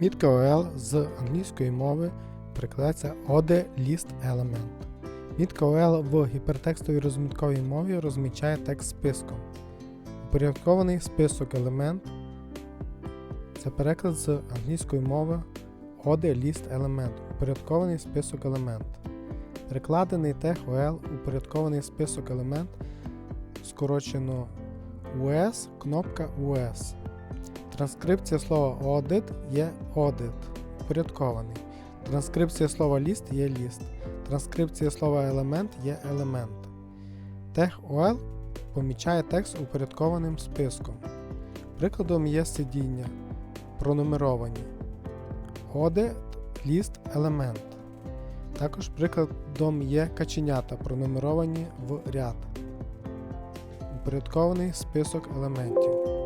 Мітка OL з англійської мови перекладається OD List Element. Мітка OL в гіпертекстовій розмітковій мові розмічає текст списком. Упорядкований список елемент це переклад з англійської мови OD List Element. Упорядкований список елемент. Перекладений тег OL упорядкований список елемент скорочено US, кнопка US. Транскрипція слова audit є audit, упорядкований. Транскрипція слова list є list. Транскрипція слова елемент є елемент. Тег OL помічає текст упорядкованим списком. Прикладом є сидіння, пронумеровані. Audit list елемент. Також прикладом є каченята, пронумеровані в ряд. Упорядкований список елементів.